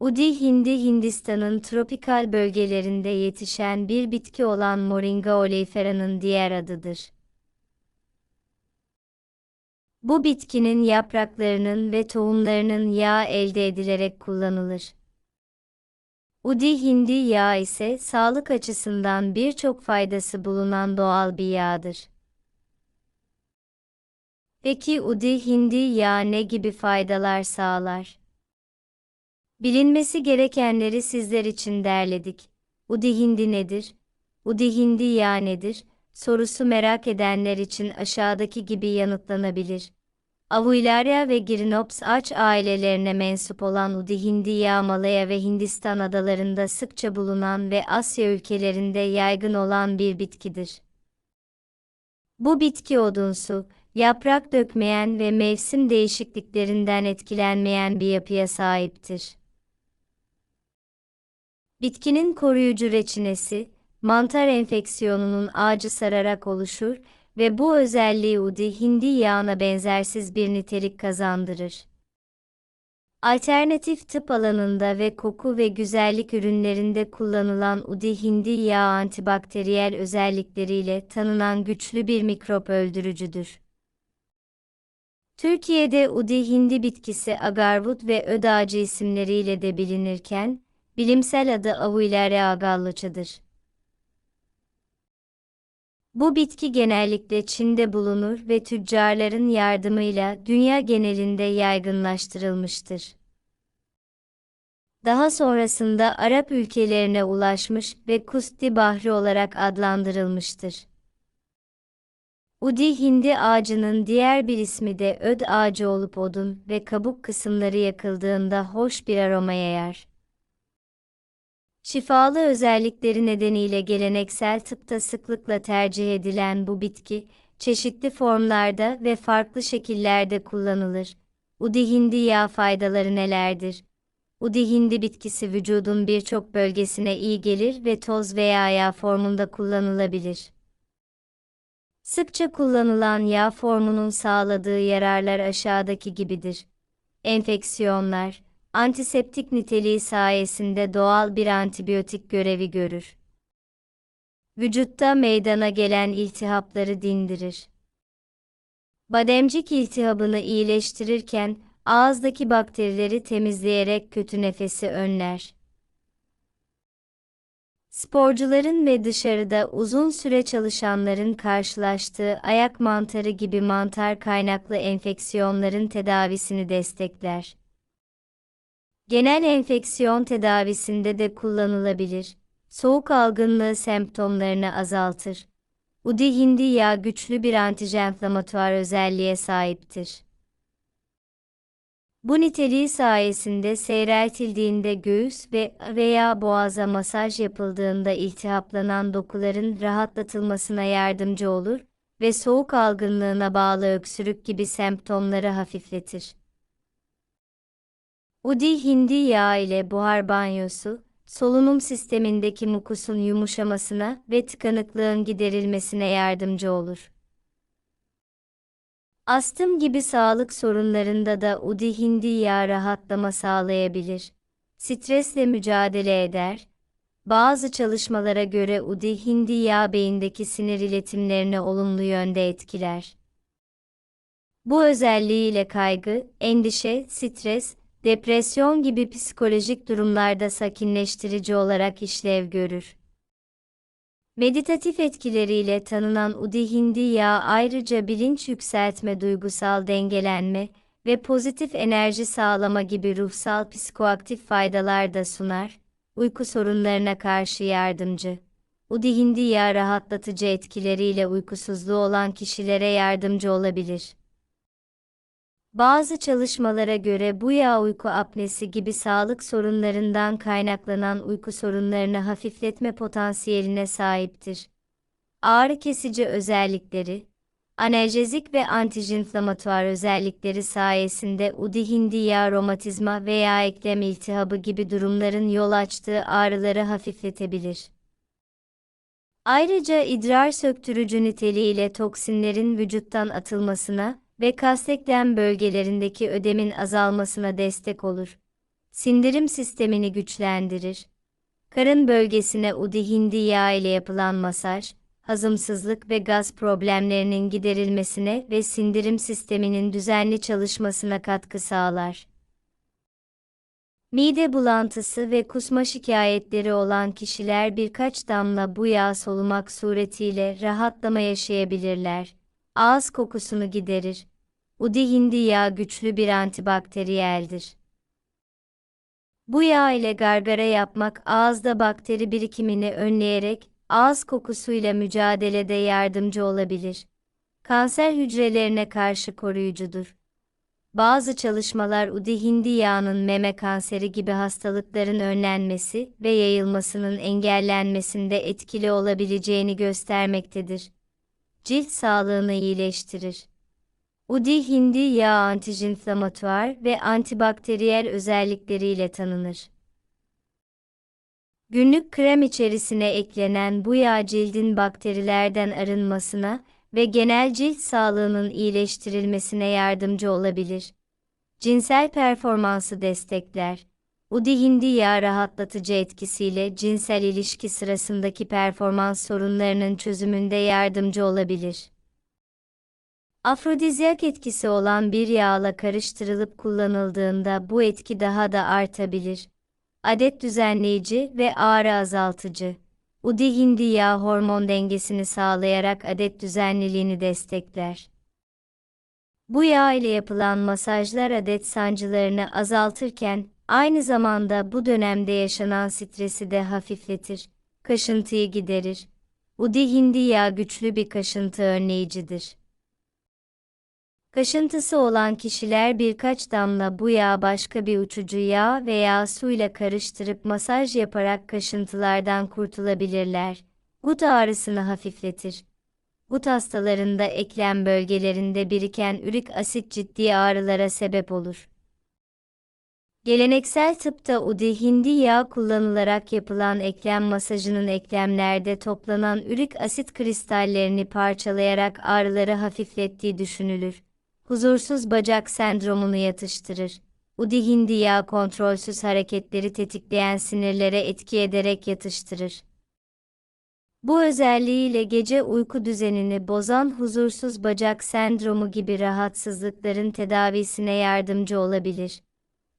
Udi hindi Hindistan'ın tropikal bölgelerinde yetişen bir bitki olan Moringa oleifera'nın diğer adıdır. Bu bitkinin yapraklarının ve tohumlarının yağı elde edilerek kullanılır. Udi hindi yağı ise sağlık açısından birçok faydası bulunan doğal bir yağdır. Peki udi hindi yağı ne gibi faydalar sağlar? Bilinmesi gerekenleri sizler için derledik. Udi hindi nedir? Udi hindi yağı nedir? Sorusu merak edenler için aşağıdaki gibi yanıtlanabilir. Avuilaria ve Girinops ağaç ailelerine mensup olan Udi hindi yağı Malaya ve Hindistan adalarında sıkça bulunan ve Asya ülkelerinde yaygın olan bir bitkidir. Bu bitki odunsu, yaprak dökmeyen ve mevsim değişikliklerinden etkilenmeyen bir yapıya sahiptir. Bitkinin koruyucu reçinesi, mantar enfeksiyonunun ağacı sararak oluşur ve bu özelliği udi hindi yağına benzersiz bir nitelik kazandırır. Alternatif tıp alanında ve koku ve güzellik ürünlerinde kullanılan udi hindi yağı antibakteriyel özellikleriyle tanınan güçlü bir mikrop öldürücüdür. Türkiye'de udi hindi bitkisi agarwood ve öd ağacı isimleriyle de bilinirken, bilimsel adı Avuilaria agallıçıdır. Bu bitki genellikle Çin'de bulunur ve tüccarların yardımıyla dünya genelinde yaygınlaştırılmıştır. Daha sonrasında Arap ülkelerine ulaşmış ve Kusti Bahri olarak adlandırılmıştır. Udi hindi ağacının diğer bir ismi de öd ağacı olup odun ve kabuk kısımları yakıldığında hoş bir aroma yayar. Şifalı özellikleri nedeniyle geleneksel tıpta sıklıkla tercih edilen bu bitki, çeşitli formlarda ve farklı şekillerde kullanılır. Udi hindi yağı faydaları nelerdir? Udi hindi bitkisi vücudun birçok bölgesine iyi gelir ve toz veya yağ formunda kullanılabilir. Sıkça kullanılan yağ formunun sağladığı yararlar aşağıdaki gibidir. Enfeksiyonlar, antiseptik niteliği sayesinde doğal bir antibiyotik görevi görür. Vücutta meydana gelen iltihapları dindirir. Bademcik iltihabını iyileştirirken ağızdaki bakterileri temizleyerek kötü nefesi önler. Sporcuların ve dışarıda uzun süre çalışanların karşılaştığı ayak mantarı gibi mantar kaynaklı enfeksiyonların tedavisini destekler. Genel enfeksiyon tedavisinde de kullanılabilir. Soğuk algınlığı semptomlarını azaltır. Udi hindi yağı güçlü bir antijenflamatuar özelliğe sahiptir. Bu niteliği sayesinde seyreltildiğinde göğüs ve veya boğaza masaj yapıldığında iltihaplanan dokuların rahatlatılmasına yardımcı olur ve soğuk algınlığına bağlı öksürük gibi semptomları hafifletir. Udi hindi yağı ile buhar banyosu, solunum sistemindeki mukusun yumuşamasına ve tıkanıklığın giderilmesine yardımcı olur. Astım gibi sağlık sorunlarında da udi hindi yağı rahatlama sağlayabilir. Stresle mücadele eder. Bazı çalışmalara göre udi hindi yağı beyindeki sinir iletimlerini olumlu yönde etkiler. Bu özelliğiyle kaygı, endişe, stres, depresyon gibi psikolojik durumlarda sakinleştirici olarak işlev görür. Meditatif etkileriyle tanınan Udi Hindi yağı ayrıca bilinç yükseltme, duygusal dengelenme ve pozitif enerji sağlama gibi ruhsal psikoaktif faydalar da sunar, uyku sorunlarına karşı yardımcı. Udi Hindi yağı rahatlatıcı etkileriyle uykusuzluğu olan kişilere yardımcı olabilir. Bazı çalışmalara göre bu yağ uyku apnesi gibi sağlık sorunlarından kaynaklanan uyku sorunlarını hafifletme potansiyeline sahiptir. Ağrı kesici özellikleri, analjezik ve antijinflamatuar özellikleri sayesinde udi hindi yağı romatizma veya eklem iltihabı gibi durumların yol açtığı ağrıları hafifletebilir. Ayrıca idrar söktürücü niteliğiyle toksinlerin vücuttan atılmasına ve kasteklem bölgelerindeki ödemin azalmasına destek olur. sindirim sistemini güçlendirir. Karın bölgesine udi hindi yağı ile yapılan masaj, hazımsızlık ve gaz problemlerinin giderilmesine ve sindirim sisteminin düzenli çalışmasına katkı sağlar. Mide bulantısı ve kusma şikayetleri olan kişiler birkaç damla bu yağ solumak suretiyle rahatlama yaşayabilirler. Ağız kokusunu giderir. Udi hindi yağı güçlü bir antibakteriyeldir. Bu yağ ile gargara yapmak ağızda bakteri birikimini önleyerek ağız kokusuyla mücadelede yardımcı olabilir. Kanser hücrelerine karşı koruyucudur. Bazı çalışmalar udi hindi yağının meme kanseri gibi hastalıkların önlenmesi ve yayılmasının engellenmesinde etkili olabileceğini göstermektedir. Cilt sağlığını iyileştirir. Udi hindi yağı antijinflamatuar ve antibakteriyel özellikleriyle tanınır. Günlük krem içerisine eklenen bu yağ cildin bakterilerden arınmasına ve genel cilt sağlığının iyileştirilmesine yardımcı olabilir. Cinsel performansı destekler. Udi hindi yağı rahatlatıcı etkisiyle cinsel ilişki sırasındaki performans sorunlarının çözümünde yardımcı olabilir. Afrodizyak etkisi olan bir yağla karıştırılıp kullanıldığında bu etki daha da artabilir. Adet düzenleyici ve ağrı azaltıcı. Udi hindi yağı hormon dengesini sağlayarak adet düzenliliğini destekler. Bu yağ ile yapılan masajlar adet sancılarını azaltırken, aynı zamanda bu dönemde yaşanan stresi de hafifletir, kaşıntıyı giderir. Udi hindi yağı güçlü bir kaşıntı önleyicidir. Kaşıntısı olan kişiler birkaç damla bu yağı başka bir uçucu yağ veya suyla karıştırıp masaj yaparak kaşıntılardan kurtulabilirler. Gut ağrısını hafifletir. Gut hastalarında eklem bölgelerinde biriken ürik asit ciddi ağrılara sebep olur. Geleneksel tıpta udi hindi yağı kullanılarak yapılan eklem masajının eklemlerde toplanan ürik asit kristallerini parçalayarak ağrıları hafiflettiği düşünülür huzursuz bacak sendromunu yatıştırır. Udi hindi yağı kontrolsüz hareketleri tetikleyen sinirlere etki ederek yatıştırır. Bu özelliğiyle gece uyku düzenini bozan huzursuz bacak sendromu gibi rahatsızlıkların tedavisine yardımcı olabilir.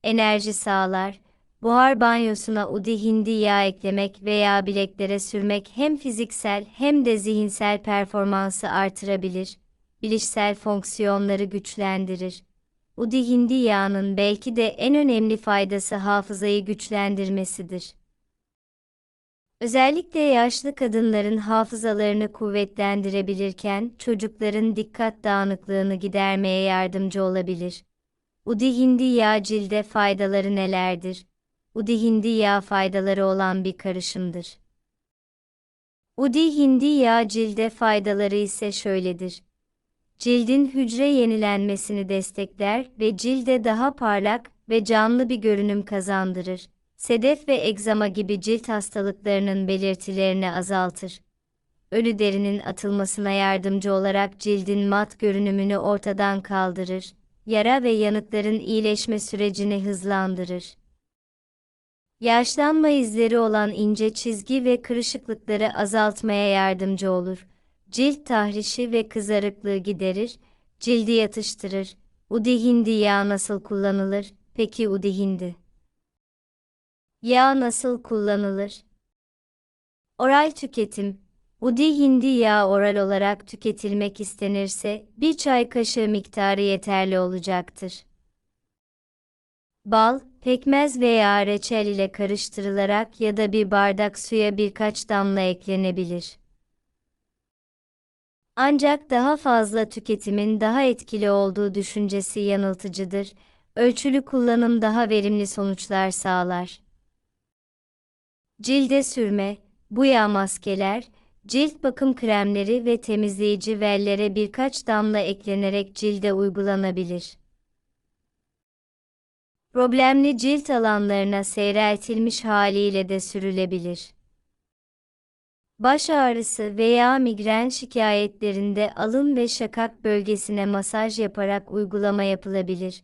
Enerji sağlar. Buhar banyosuna udi hindi yağı eklemek veya bileklere sürmek hem fiziksel hem de zihinsel performansı artırabilir bilişsel fonksiyonları güçlendirir. Udi hindi yağının belki de en önemli faydası hafızayı güçlendirmesidir. Özellikle yaşlı kadınların hafızalarını kuvvetlendirebilirken çocukların dikkat dağınıklığını gidermeye yardımcı olabilir. Udi hindi yağ cilde faydaları nelerdir? Udi hindi yağ faydaları olan bir karışımdır. Udi hindi yağ cilde faydaları ise şöyledir cildin hücre yenilenmesini destekler ve cilde daha parlak ve canlı bir görünüm kazandırır. Sedef ve egzama gibi cilt hastalıklarının belirtilerini azaltır. Ölü derinin atılmasına yardımcı olarak cildin mat görünümünü ortadan kaldırır. Yara ve yanıkların iyileşme sürecini hızlandırır. Yaşlanma izleri olan ince çizgi ve kırışıklıkları azaltmaya yardımcı olur cilt tahrişi ve kızarıklığı giderir, cildi yatıştırır. Udi hindi yağı nasıl kullanılır? Peki udi hindi? Yağ nasıl kullanılır? Oral tüketim. Udi hindi yağı oral olarak tüketilmek istenirse bir çay kaşığı miktarı yeterli olacaktır. Bal, pekmez veya reçel ile karıştırılarak ya da bir bardak suya birkaç damla eklenebilir. Ancak daha fazla tüketimin daha etkili olduğu düşüncesi yanıltıcıdır. Ölçülü kullanım daha verimli sonuçlar sağlar. Cilde sürme, bu yağ maskeler, cilt bakım kremleri ve temizleyici vellere birkaç damla eklenerek cilde uygulanabilir. Problemli cilt alanlarına seyreltilmiş haliyle de sürülebilir. Baş ağrısı veya migren şikayetlerinde alın ve şakak bölgesine masaj yaparak uygulama yapılabilir.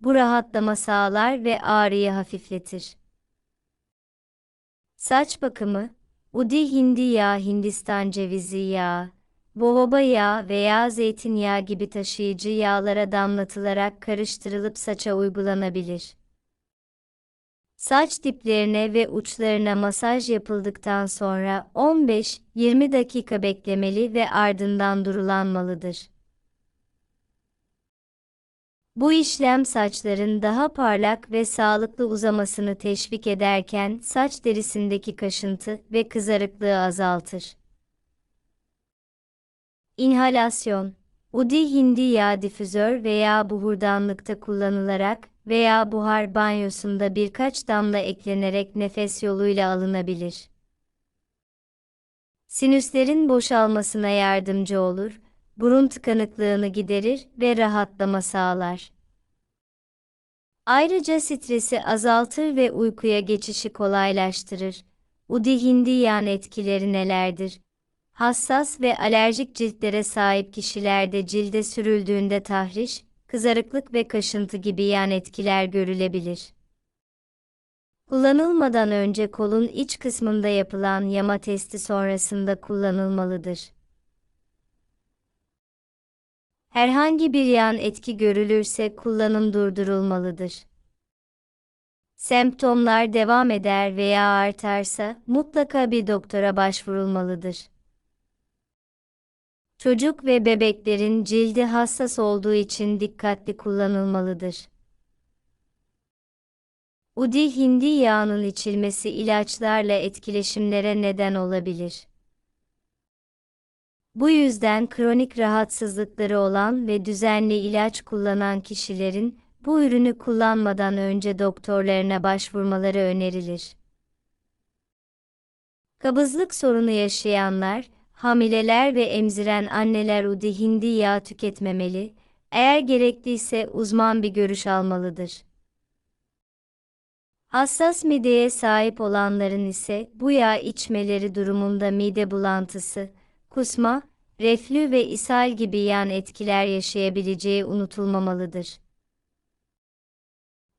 Bu rahatlama sağlar ve ağrıyı hafifletir. Saç bakımı, udi hindi yağı, Hindistan cevizi yağı, bohoba yağı veya zeytinyağı gibi taşıyıcı yağlara damlatılarak karıştırılıp saça uygulanabilir. Saç diplerine ve uçlarına masaj yapıldıktan sonra 15-20 dakika beklemeli ve ardından durulanmalıdır. Bu işlem saçların daha parlak ve sağlıklı uzamasını teşvik ederken saç derisindeki kaşıntı ve kızarıklığı azaltır. İnhalasyon Udi hindi yağ difüzör veya buhurdanlıkta kullanılarak veya buhar banyosunda birkaç damla eklenerek nefes yoluyla alınabilir. Sinüslerin boşalmasına yardımcı olur, burun tıkanıklığını giderir ve rahatlama sağlar. Ayrıca stresi azaltır ve uykuya geçişi kolaylaştırır. Udi hindi yan etkileri nelerdir? Hassas ve alerjik ciltlere sahip kişilerde cilde sürüldüğünde tahriş, kızarıklık ve kaşıntı gibi yan etkiler görülebilir. Kullanılmadan önce kolun iç kısmında yapılan yama testi sonrasında kullanılmalıdır. Herhangi bir yan etki görülürse kullanım durdurulmalıdır. Semptomlar devam eder veya artarsa mutlaka bir doktora başvurulmalıdır. Çocuk ve bebeklerin cildi hassas olduğu için dikkatli kullanılmalıdır. Udi hindi yağının içilmesi ilaçlarla etkileşimlere neden olabilir. Bu yüzden kronik rahatsızlıkları olan ve düzenli ilaç kullanan kişilerin bu ürünü kullanmadan önce doktorlarına başvurmaları önerilir. Kabızlık sorunu yaşayanlar, hamileler ve emziren anneler udi hindi yağı tüketmemeli, eğer gerekliyse uzman bir görüş almalıdır. Hassas mideye sahip olanların ise bu yağ içmeleri durumunda mide bulantısı, kusma, reflü ve ishal gibi yan etkiler yaşayabileceği unutulmamalıdır.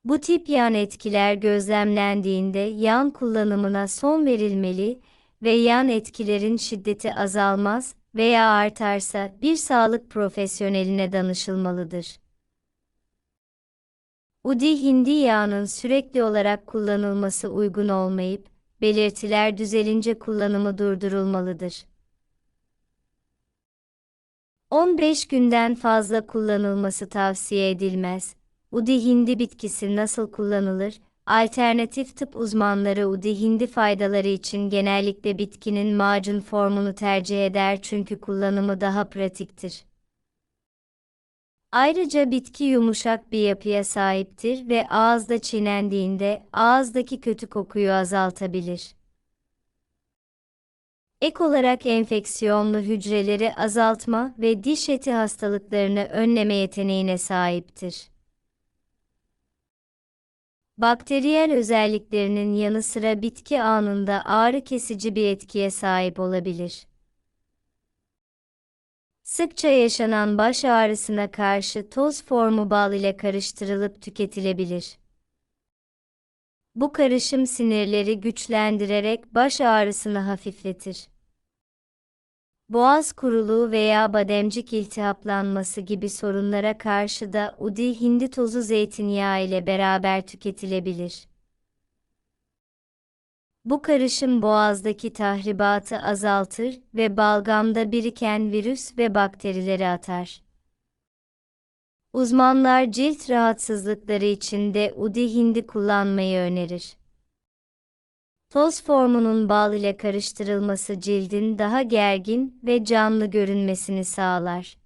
Bu tip yan etkiler gözlemlendiğinde yan kullanımına son verilmeli ve yan etkilerin şiddeti azalmaz veya artarsa bir sağlık profesyoneline danışılmalıdır. Udi hindi yağının sürekli olarak kullanılması uygun olmayıp, belirtiler düzelince kullanımı durdurulmalıdır. 15 günden fazla kullanılması tavsiye edilmez. Udi hindi bitkisi nasıl kullanılır? Alternatif tıp uzmanları udi hindi faydaları için genellikle bitkinin macun formunu tercih eder çünkü kullanımı daha pratiktir. Ayrıca bitki yumuşak bir yapıya sahiptir ve ağızda çiğnendiğinde ağızdaki kötü kokuyu azaltabilir. Ek olarak enfeksiyonlu hücreleri azaltma ve diş eti hastalıklarını önleme yeteneğine sahiptir. Bakteriyel özelliklerinin yanı sıra bitki anında ağrı kesici bir etkiye sahip olabilir. Sıkça yaşanan baş ağrısına karşı toz formu bal ile karıştırılıp tüketilebilir. Bu karışım sinirleri güçlendirerek baş ağrısını hafifletir. Boğaz kuruluğu veya bademcik iltihaplanması gibi sorunlara karşı da udi hindi tozu zeytinyağı ile beraber tüketilebilir. Bu karışım boğazdaki tahribatı azaltır ve balgamda biriken virüs ve bakterileri atar. Uzmanlar cilt rahatsızlıkları için de udi hindi kullanmayı önerir. Toz formunun bal ile karıştırılması cildin daha gergin ve canlı görünmesini sağlar.